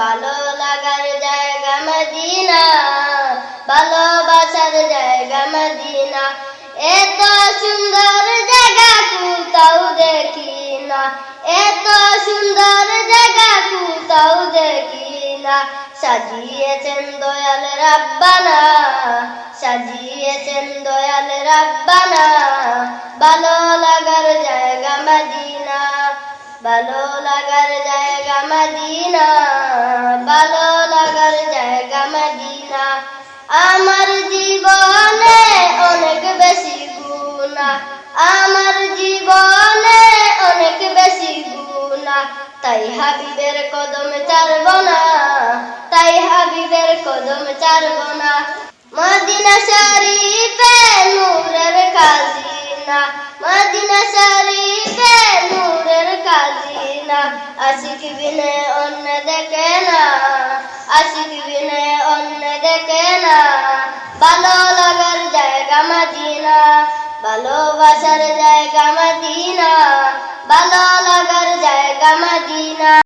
ভালো লাগার জায়গা মদিনা ভালোবাসার জায়গা মদিনা। এত সুন্দর জায়গা কোথাও দেখি না, এত সুন্দর জায়গা কোথাও দেখি না। সাজিয়েছেন দয়াল রাব্বানা, সাজিয়েছেন দয়াল রাব্বানা, ভালো লাগার জায়গা মদিনা, ভালো লাগার জায়গা মদিনা, ভালো লাগার জায়গা মদিনা। আমার জীবনে অনেক বেশি গুণা আমার জীবনে অনেক বেশি গুণা তাই হাবিবের কদম চারব না, তাই হাবিবের কদম চারব না। মদিনা শরীফে নূরের কাজিনা মদিনা শরীফে না, আশিক বিনে অন্য দেখে না, আশিক বিনে অন্য দেখে না। ভালো লাগার জায়গা মাদিনা, ভালোবাসার জায়গা মাদিনা।